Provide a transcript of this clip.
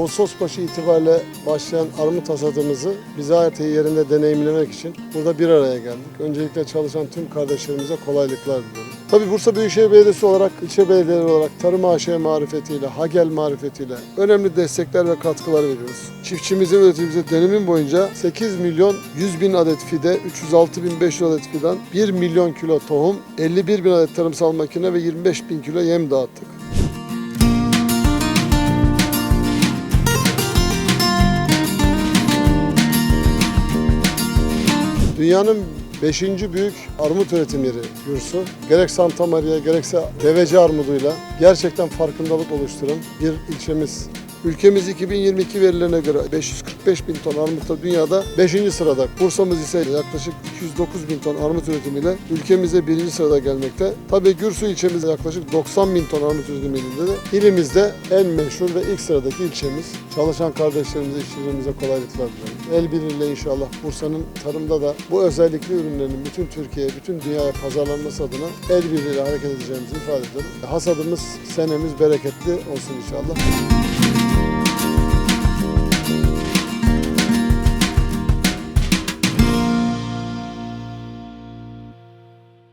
Ağustos başı itibariyle başlayan armut hasadımızı bizatihi yerinde deneyimlemek için burada bir araya geldik. Öncelikle çalışan tüm kardeşlerimize kolaylıklar diliyorum. Tabii Bursa Büyükşehir Belediyesi olarak, ilçe belediyeleri olarak tarım AŞ marifetiyle, HAGEL marifetiyle önemli destekler ve katkılar veriyoruz. Çiftçimizin üreticimize dönemin boyunca 8 milyon 100 bin adet fide, 306 bin 500 adet fidan, 1 milyon kilo tohum, 51 bin adet tarımsal makine ve 25 bin kilo yem dağıttık. Dünyanın 5. büyük armut üretim yeri Yursu. Gerek Santa Maria gerekse deveci armuduyla gerçekten farkındalık oluşturan bir ilçemiz. Ülkemiz 2022 verilerine göre 545 bin ton armutla dünyada 5. sırada. Bursa'mız ise yaklaşık 209 bin ton armut üretimiyle ülkemizde 1. sırada gelmekte. Tabii Gürsu ilçemiz yaklaşık 90 bin ton armut üretimiyle de ilimizde en meşhur ve ilk sıradaki ilçemiz. Çalışan kardeşlerimize, işçilerimize kolaylıklar diliyorum. El birliğiyle inşallah Bursa'nın tarımda da bu özellikli ürünlerin bütün Türkiye'ye, bütün dünyaya pazarlanması adına el birliğiyle hareket edeceğimizi ifade ederim. Hasadımız, senemiz bereketli olsun inşallah.